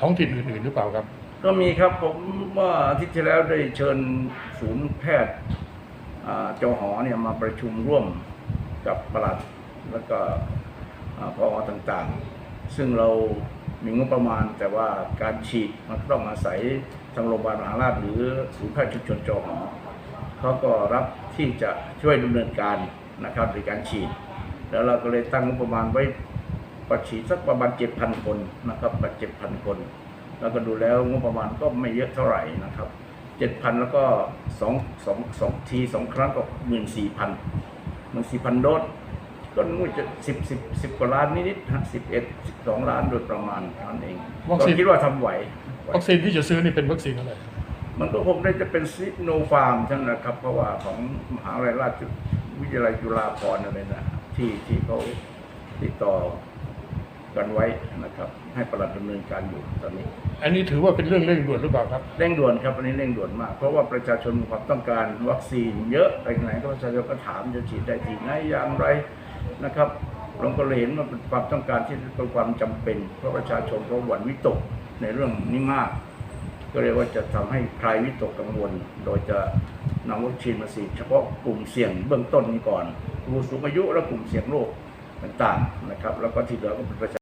ท้องถิ่นอื่นๆหรือเปล่าครับ ก็มีครับผมเมื่ออาทิตย์ที่แล้วได้เชิญศูนย์แพทย์อ่าหอเนี่ยมาประชุมร่วมกับประหลัดแล้วก็อ่าพอต่างๆ ซึ่งเรามีงบประมาณ แต่ว่าการฉีดมันต้องอาศัยทางโรงพยาบาลมหาราชหรือศูนย์แพทย์ชุมชนจอหอเขาก็รับที่จะช่วยดำเนินการนะครับในการฉีด แล้วเราก็เลยตั้งงบประมาณไว้ ประฉีดสักประมาณ7,000คนนะครับเจ็ดพันคน แล้วก็ดูแล้วงบประมาณก็ไม่เยอะเท่าไหร่นะครับเจ็ดพันแล้วก็สองสองสองทีสองครั้งก็หมื่นสี่พันหมื่นสี่พันโดสก็นู่นจะสิบสิบสิบกว่าล้านนิดๆฮะสิบเอ็ดสิบสองล้านโดยประมาณเท่านั้นเองวัคก็ซีนคิดว่าทำไหวไหว วัคซีนที่จะซื้อนี่เป็นวัคซีนอะไร มันก็คงได้จะเป็นซิโนฟาร์มใช่ไหมนะครับ เพราะว่าของมหาวิทยาลัยราชวิทยาลัยจุฬาภรณ์อะไรนะที่ที่เขาติดต่อ กันไว้นะครับ ให้ประหลัดดำเนินการอยู่ตอนนี้ อันนี้ถือว่าเป็นเรื่องเร่งด่วนหรือเปล่าครับ เร่งด่วนครับอันนี้เร่งด่วนมาก เพราะว่าประชาชนมีความต้องการวัคซีนเยอะไปไหนก็ประชาชนก็ถามจะฉีดได้ที่ไหนอย่างไรนะครับเราก็เลยเห็นว่าเป็นความต้องการที่เป็นความจำเป็น เพราะประชาชนเขาหวั่นวิตกในเรื่องนี้มาก ก็เรียกว่าจะทำให้คลายวิตกกังวล โดยจะนำวัคซีนมาฉีดเฉพาะกลุ่มเสี่ยงเบื้องต้นนี้ก่อนผู้สูงอายุและกลุ่มเสี่ยงโรคต่างๆนะครับ แล้วก็ที่เหลือก็เป็นประชา